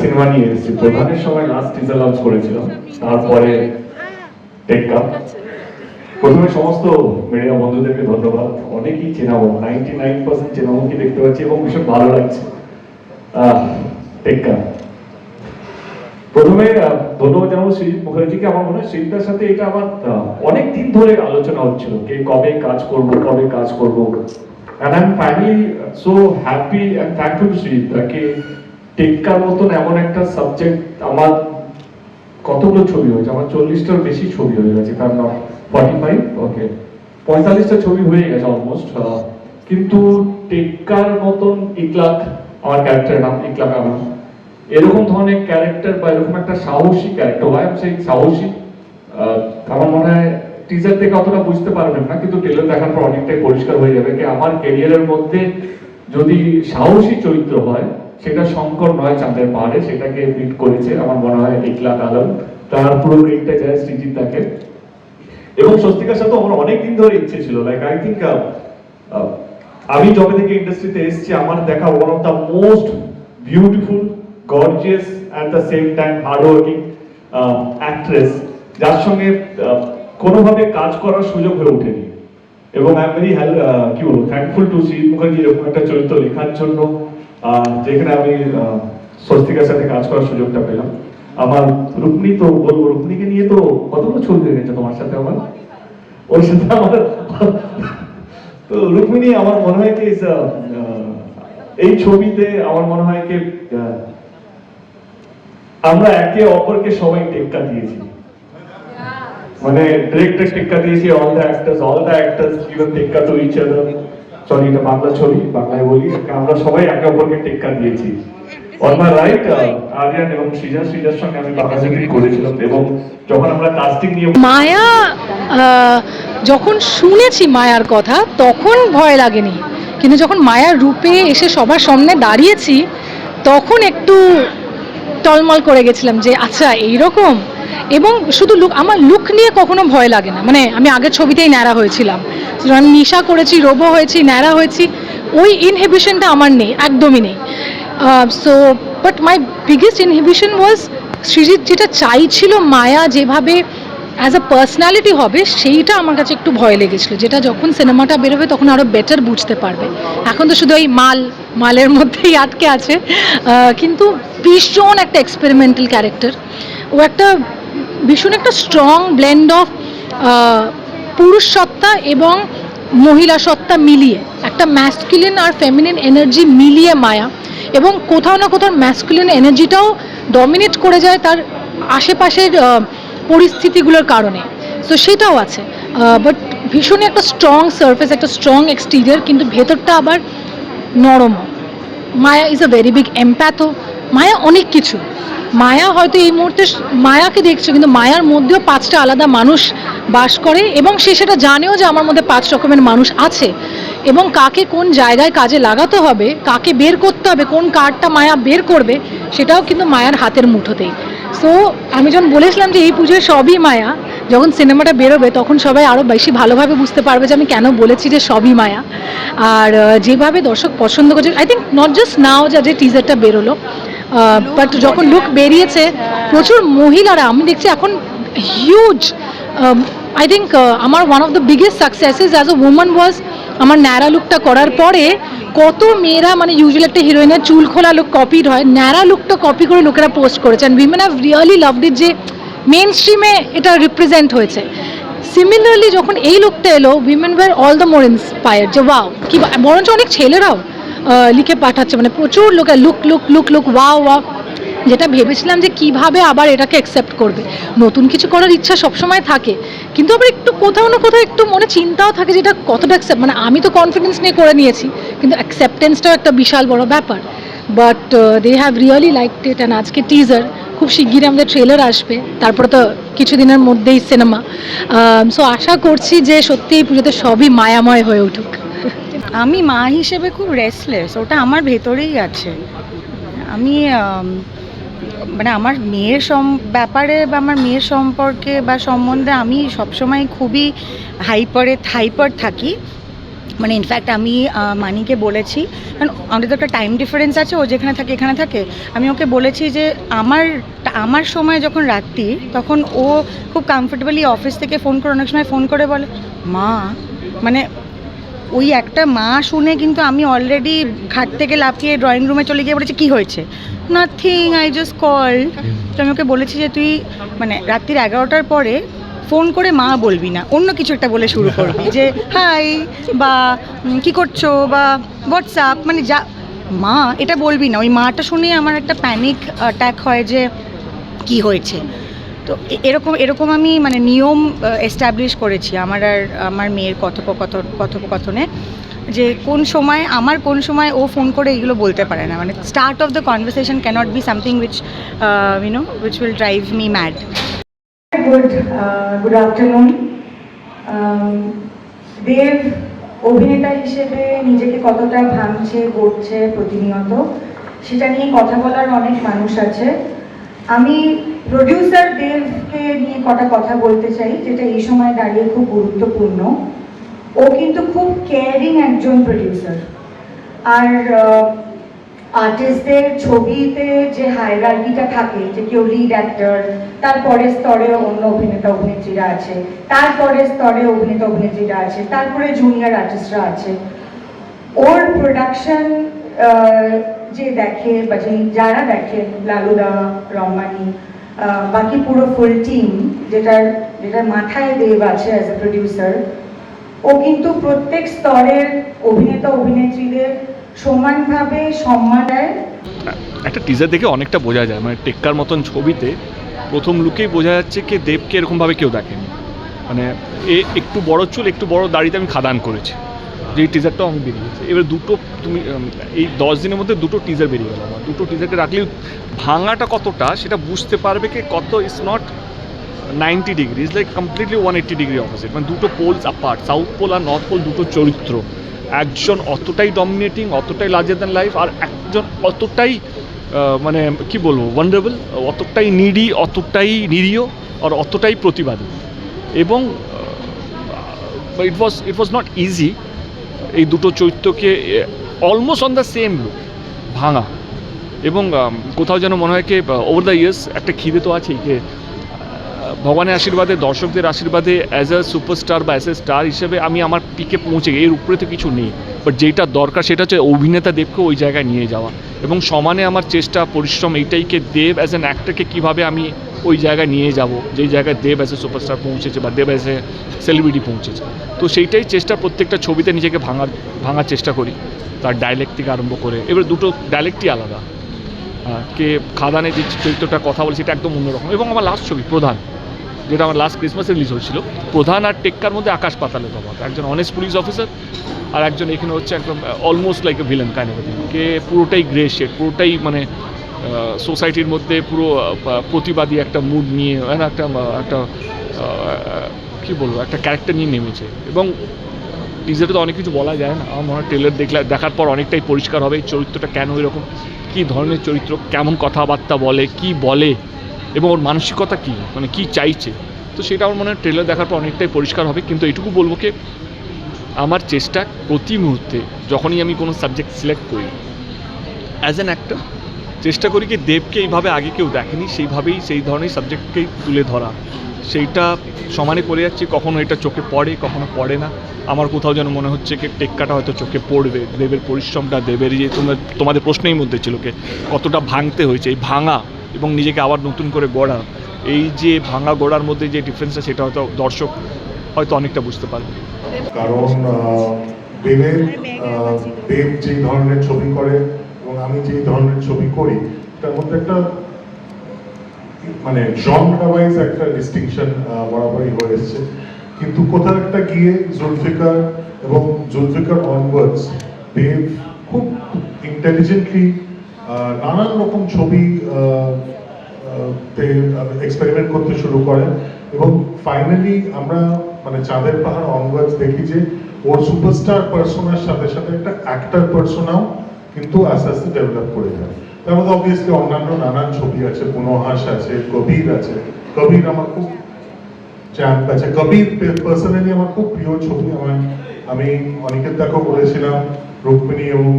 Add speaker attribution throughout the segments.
Speaker 1: Cinema নিয়ে এসেছি। প্রধানের সময় লাস্ট টিজার লঞ্চ করেছিলাম তারপরে প্রথমে সমস্ত মিডিয়া বন্ধুদেরকে ধন্যবাদ। অনেকেই চেনাবো নাইনটি নাইন পার্সেন্ট চেনাবোকে দেখতে পাচ্ছি এবং ভীষণ ভালো লাগছে। টেক কাপ প্রথমে ধন্যবাদ জানাব শ্রীজিৎ মুখার্জিকে। আমার মনে হয় শ্রীজিতের সাথে এটা আমার অনেক দিন ধরে আলোচনা হচ্ছিল কে কবে কাজ করব, কবে কাজ করব। And I'm finally so happy and thankful to Srijit তাকে টেক্কার মতন এমন একটা সাবজেক্ট আমার কতগুলো ছবি হয়েছে? আমার চল্লিশটার বেশি ছবি হয়ে গেছে, কারণ ফর্টি ফাইভ ওকে পঁয়তাল্লিশটা ছবি হয়ে গেছে অলমোস্ট কিন্তু টেক্কার মতন ইকলাক আমার ক্যারেক্টারের নাম ইকলাক আমার এরকম ধরনের ক্যারেক্টার বা এরকম একটা সাহসী ক্যারেক্টার হয় সেই সাহসী আমার মনে হয় টিজার থেকে অতটা বুঝতে পারবেন না, কিন্তু ট্রেলার দেখার পর অনেকটাই পরিষ্কার হয়ে যাবে কি আমার ক্যারিয়ারের মধ্যে যদি সাহসী চরিত্র হয়, সেটা শঙ্কর নয় চাঁদের পাহাড়ে, সেটাকে বিট করেছে আমার মনে হয় ইকলাক আলম। তার পুরো গ্রেডটা যায় সৃজিত তাকে এবং স্বস্তিকার সাথে আমার অনেক দিন ধরে ইচ্ছে ছিল লাইক আই থিঙ্ক আমি যবে থেকে ইন্ডাস্ট্রিতে এসেছি আমার দেখা one of the most beautiful gorgeous at the same time hard working actress যার সঙ্গে আহ, কোনোভাবে কাজ করার সুযোগ হয়ে ওঠেনি। এবং আই এম ভেরি হেল কি বলব থ্যাঙ্কফুল টু শ্রী মুখার্জি এরকম একটা চরিত্র লেখার জন্য যেখানে আমি আহ, স্বস্তিকার সাথে কাজ করার সুযোগটা পেলাম। আমার রুক্মিণী তো বলব রুক্মিণীকে নিয়ে তো কতগুলো ছবি হয়ে গেছে তোমার সাথে আমার? ওর সাথে আমার তো রুক্মিণী, আমার মনে হয় কি এই ছবিতে আমার মনে হয় কি আমরা একে অপরকে সবাই টেক্কা দিয়েছি। মানে ডিরেক্টর টেক্কা দিয়েছি all the actors all the actors even টেক্কা টু ইচ সরি এটা বাংলা ছবি, বাংলায় বলি, আমরা সবাই একে অপরকে টেক্কা দিয়েছি। অন মাই রাইট আরিয়ান এবং সৃজা সৃজার সঙ্গে আমি বাংলাদেশে করেছিলাম এবং যখন আমরা কাস্টিং নিয়ে
Speaker 2: মায়া যখন শুনেছি মায়ার কথা তখন ভয় লাগেনি। কিন্তু যখন মায়ার রূপে এসে সবার সামনে দাঁড়িয়েছি তখন একটু টলমল করে গেছিলাম যে আচ্ছা এইরকম? এবং শুধু লুক আমার লুক নিয়ে কখনো ভয় লাগে না। মানে আমি আগের ছবিতেই ন্যাড়া হয়েছিলাম। আমি নিশা করেছি রোবো হয়েছি ন্যাড়া হয়েছি ওই ইনহিবিশনটা আমার নেই একদমই নেই। So but my biggest inhibition was Srijit যেটা চাইছিল মায়া যেভাবে অ্যাজ আ পার্সোনালিটি হবে, সেইটা আমার কাছে একটু ভয় লেগেছিলো। যেটা যখন সিনেমাটা বেরোবে তখন আরও বেটার বুঝতে পারবে। এখন তো শুধু ওই মাল, মালের মধ্যেই আটকে আছে। কিন্তু ভীষণ একটা এক্সপেরিমেন্টাল ক্যারেক্টার ও একটা ভীষণ একটা স্ট্রং ব্লেন্ড অফ পুরুষ সত্তা এবং মহিলা সত্তা মিলিয়ে, একটা ম্যাসকুলিন আর ফেমিনিন এনার্জি মিলিয়ে মায়া। এবং কোথাও না কোথাও ম্যাসকুলিন এনার্জিটাও ডমিনেট করে যায় তার আশেপাশের পরিস্থিতিগুলোর কারণে। তো সেটাও আছে। বাট ভীষণই একটা স্ট্রং সারফেস একটা স্ট্রং এক্সটিরিয়ার কিন্তু ভেতরটা আবার নরম। Maya is a very big empath Maya অনেক কিছু। মায়া হয়তো এই মুহূর্তে, মায়াকে দেখছ, কিন্তু মায়ার মধ্যেও পাঁচটা আলাদা মানুষ বাস করে এবং সে সেটা জানেও যে আমার মধ্যে পাঁচ রকমের মানুষ আছে। এবং কাকে কোন জায়গায় কাজে লাগাতে হবে, কাকে বের করতে হবে, কোন কার্ডটা মায়া বের করবে, সেটাও কিন্তু মায়ার হাতের মুঠোতেই। সো আমি যখন বলেছিলাম যে এই পুজোয় সবই মায়া, যখন সিনেমাটা বেরোবে তখন সবাই আরও বেশি ভালোভাবে বুঝতে পারবে যে আমি কেন বলেছি যে সবই মায়া। আর যেভাবে দর্শক পছন্দ করছে I think not just now যা, যে টিজারটা বেরোলো বাট যখন লুক বেরিয়েছে, প্রচুর মহিলারা, আমি দেখছি এখন হিউজ আই থিঙ্ক আমার one of the biggest successes as a women was আমার ন্যাড়া লুকটা করার পরে কত মেয়েরা মানে ইউজুয়ালি একটা হিরোইনের চুল খোলা লুক কপিড হয়, ন্যাড়া লুকটা কপি করে লোকেরা পোস্ট করেছে and women have really loved it যে মেন স্ট্রিমে এটা রিপ্রেজেন্ট হয়েছে। সিমিলারলি যখন এই লুকটা এলো women were all the more inspire যে ওয়াও কি বরঞ্চ অনেক ছেলেরাও লিখে পাঠাচ্ছে মানে প্রচুর লোকে look look look look wow wow যেটা ভেবেছিলাম যে কীভাবে আবার এটাকে অ্যাকসেপ্ট করবে। নতুন কিছু করার ইচ্ছা সবসময় থাকে কিন্তু আবার একটু কোথাও না কোথাও একটু মনে চিন্তাও থাকে যে এটা কতটা অ্যাকসেপ্ট মানে আমি তো কনফিডেন্স নিয়ে করে নিয়েছি কিন্তু অ্যাকসেপ্টেন্সটাও একটা বিশাল বড় ব্যাপার। But they have really like it and আজকে টিজার খুব শিগগিরই আমাদের ট্রেলার আসবে তারপরে তো কিছুদিনের মধ্যেই সিনেমা সো আশা করছি যে সত্যি এই পুজোতে সবই মায়াময় হয়ে উঠুক।
Speaker 3: আমি মা হিসেবে খুব রেসলেস ওটা আমার ভেতরেই আছে। আমি আম, মানে আমার মেয়ের সম, ব্যাপারে বা আমার মেয়ের সম্পর্কে বা সম্বন্ধে আমি সবসময় খুবই হাইপারে হাইপার থাকি। মানে ইনফ্যাক্ট আমি মানিকে বলেছি। কারণ আমাদের তো একটা টাইম ডিফারেন্স আছে, ও যেখানে থাকে, এখানে থাকে। আমি ওকে বলেছি যে, আমার আমার সময় যখন রাত্রি তখন ও খুব কমফোর্টেবলি অফিস থেকে ফোন করে, অনেক সময় ফোন করে বলে, মা মানে ওই একটা মা শুনে কিন্তু আমি অলরেডি ঘাট থেকে লাফিয়ে ড্রয়িং রুমে চলে গিয়ে বলেছি কী হয়েছে? নাথিং আই জাস্ট কল তো আমি ওকে বলেছি যে তুই মানে রাত্রির এগারোটার পরে ফোন করে মা বলবি না অন্য কিছু একটা বলে শুরু করবি যে হাই বা কি করছ? বা হোয়াটসঅ্যাপ মানে যা মা এটা বলবি না ওই মাটা শুনে আমার একটা প্যানিক অ্যাটাক হয় যে কি হয়েছে? তো এরকম এরকম আমি মানে নিয়ম এস্টাবলিশ করেছি আমার আর আমার মেয়ের কথোপকথন, কথোপকথনে যে কোন সময়, আমার কোন সময় ও ফোন করে এগুলো বলতে পারে না। মানে start of the conversation can't be something which you know which will drive me
Speaker 4: mad good good afternoon Dev অভিনেতা হিসেবে নিজেকে কতটা ভাঙছে, গড়ছে প্রতিনিয়ত, সেটা নিয়ে কথা বলার অনেক মানুষ আছে। আমি প্রডিউসার দেবকে নিয়ে কটা কথা বলতে চাই যেটা এই সময় দাঁড়িয়ে খুব গুরুত্বপূর্ণ। ও কিন্তু খুব কেয়ারিং একজন প্রডিউসার আর আর্টিস্টদের ছবিতে যে হায়ারার্কিটা থাকে যে কেউ লিড অ্যাক্টর তারপরে স্তরে অন্য অভিনেতা অভিনেত্রীরা আছে তারপরে স্তরে অভিনেতা অভিনেত্রীরা আছে তারপরে জুনিয়র আর্টিস্টরা আছে। ওর প্রোডাকশন যে দেখে বা যারা দেখেন লালুদা রম্মানি আহ, বাকি পুরো ফুল টিম যেটার যেটার মাথায় দেব আছে অ্যাজ এ প্রডিউসার ও কিন্তু প্রত্যেক স্তরের অভিনেতা, অভিনেত্রীদের সমানভাবে সম্মান দেয়।
Speaker 1: একটা টিজার দেখে অনেকটা বোঝা যায় মানে টেক্কার মতন ছবিতে প্রথম লুকেই বোঝা যাচ্ছে কি দেবকে এরকমভাবে কেউ দেখেনি। মানে এ একটু বড় চুল, একটু বড় দাড়িতে আমি খাদান করেছি। যেই টিজারটাও আমি বেরিয়েছে এবার দুটো তুমি এই দশ দিনের মধ্যে দুটো টিজার বেরিয়ে গেল আমার। দুটো টিজারকে রাখলে ভাঙাটা কতটা সেটা বুঝতে পারবে কি কত is not ninety degree is like completely one eighty degree opposite মানে দুটো পোলস আপার্ট সাউথ পোল আর নর্থ পোল দুটো চরিত্র। একজন অতটাই ডমিনেটিং অতটাই লার্জার দ্যান লাইফ আর একজন অতটাই মানে কি বলব ওয়ান্ডারেবল অতটাই নিডি অতটাই নিরীহ, আর অতটাই প্রতিবাদী। এবং ইট ওয়াজ ইট ওয়াজ নট ইজি এই দুটো চরিত্রকে almost on the same look ভাঙা। এবং কোথাও যেন মনে হয় কি ওভার দ্য ইয়ার্স একটা খিদে তো আছেই যে ভগবানের আশীর্বাদে, দর্শকদের আশীর্বাদে অ্যাজ আ সুপারস্টার বা অ্যাজ এ স্টার হিসেবে আমি আমার পিকে পৌঁছে। এর উপরে তো কিছু নেই। বাট যেটা দরকার, সেটা হচ্ছে অভিনেতা দেবকে ওই জায়গায় নিয়ে যাওয়া। এবং সমানে আমার চেষ্টা, পরিশ্রম এইটাইকে দেব অ্যাজ অ্যান অ্যাক্টরকে কীভাবে আমি ওই জায়গায় নিয়ে যাব, যেই জায়গায় দেব অ্যাজ এ সুপারস্টার পৌঁছেছে বা দেব অ্যাজ এ সেলিব্রিটি পৌঁছেছে। তো সেইটাই চেষ্টা, প্রত্যেকটা ছবিতে নিজেকে ভাঙার ভাঙার চেষ্টা করি, তার ডায়লেক্ট থেকে আরম্ভ করে। এবার দুটো ডায়লেক্টই আলাদা। কে খাদানে যে চরিত্রটা কথা বলে সেটা একদম অন্যরকম। এবং আমার লাস্ট ছবি, প্রধান, যেটা আমার লাস্ট ক্রিসমাসে রিলিজ হয়েছিল। প্রধান আর টেক্কার মধ্যে আকাশ পাতালে তফাৎ। একজন অনেস্ট পুলিশ অফিসার আর একজন এখানে হচ্ছে একদম almost like a villain kind of কে পুরোটাই গ্রে শেড পুরোটাই মানে সোসাইটির মধ্যে পুরো প্রতিবাদী একটা মুড নিয়ে একটা একটা কী বলব, একটা ক্যারেক্টার নিয়ে নেমেছে। এবং টিজারে তো অনেক কিছু বলা যায় না। আমার মনে হয় ট্রেলার দেখলে, দেখার পর অনেকটাই পরিষ্কার হবে চরিত্রটা কেন এরকম, কী ধরনের চরিত্র, কেমন কথাবার্তা বলে, কি বলে, এবং ওর মানসিকতা কী মানে কী চাইছে। তো সেটা আমার মনে হয় ট্রেলার দেখার পর অনেকটাই পরিষ্কার হবে। কিন্তু এটুকু বলব কি, আমার চেষ্টা প্রতি মুহূর্তে, যখনই আমি কোনো সাবজেক্ট সিলেক্ট করি অ্যাজ অ্যান অ্যাক্টর চেষ্টা করি কি দেবকে এইভাবে আগে কেউ দেখেনি, সেইভাবেই সেই ধরনের সাবজেক্টকেই তুলে ধরা। সেইটা সমানে করে যাচ্ছি, কখনো এটা চোখে পড়ে, কখনো পড়ে না। আমার কোথাও যেন মনে হচ্ছে কি টেক্কাটা হয়তো চোখে পড়বে। দেবের পরিশ্রমটা দেবের যে তোমার, তোমাদের প্রশ্নের মধ্যে ছিল কি, কতটা ভাঙতে হয়েছে। এই ভাঙা এবং নিজেকে আবার নতুন করে গড়া, এই যে ভাঙা গড়ার মধ্যে যে ডিফারেন্সটা সেটা হয়তো দর্শক হয়তো অনেকটা বুঝতে পারবে।
Speaker 5: কারণ দেবের দেব যে ধরনের ছবি করে এবং আমি যে ধরনের ছবি করি, তার মধ্যে একটা মানে জনরা একটা ডিস্টিংশন বরাবরই হয়ে এসছে। কিন্তু কোথাও একটা গিয়ে জুলফিকার এবং জুলফিকার অনওয়ার্ডস দেব খুব ইন্টেলিজেন্টলি নানান রকম ছবি এক্সপেরিমেন্ট করতে শুরু করেন এবং ফাইনালি আমরা মানে চাঁদের পাহাড় অনওয়ার্ডস দেখি যে ওর সুপারস্টার পার্সোনার সাথে সাথে একটা অ্যাক্টার পার্সোনাও কিন্তু আস্তে আস্তে ডেভেলপ করে যায়। তার মধ্যে অবভিয়াসলি অন্যান্য নানান ছবি আছে, পুনহাস আছে, কবির আছে। কবির আমার খুব চ্যাম্প আছে। কবির পার্সোনালি আমার খুব প্রিয় ছবি আমার। আমি অনেকের দেখাও বলেছিলাম, রুক্মিণী এবং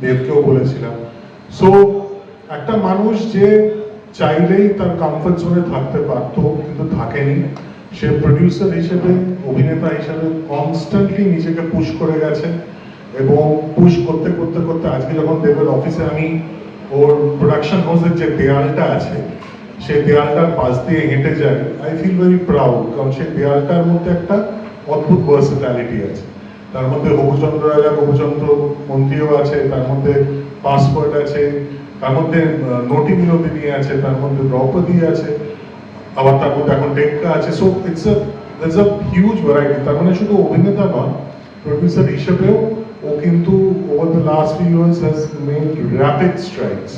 Speaker 5: দেবকেও বলেছিলাম। সো একটা মানুষ যে চাইলেই তার কমফর্ট জোনে থাকতে পারতো কিন্তু থাকেনি। সে প্রডিউসার হিসেবে, অভিনেতা হিসেবে কনস্ট্যান্টলি নিজেকে পুশ করে গেছে। এবং পুশ করতে করতে করতে আজকে যখন দেবের অফিসে আমি ওর প্রোডাকশন হাউসের যে দেয়ালটা আছে, সেই দেয়ালটার পাশ দিয়ে হেঁটে যায় আই ফিল ভেরি প্রাউড কারণ সেই দেয়ালটার মধ্যে একটা অদ্ভুত ভার্সিটালিটি আছে। তার মধ্যে হবুচন্দ্র রাজা হবুচন্দ্র মন্ত্রীও আছে, তার মধ্যে পাসপোর্ট আছে, তার মধ্যে নটি বিনোদিনী আছে, তার মধ্যে দ্রৌপদী আছে, আবার তার মধ্যে এখন টেক্কা আছে। So it's a it's a huge variety তার মানে শুধু অভিনেতা নয় প্রডিউসার হিসেবেও ও কিন্তু over the last few years has made rapid strikes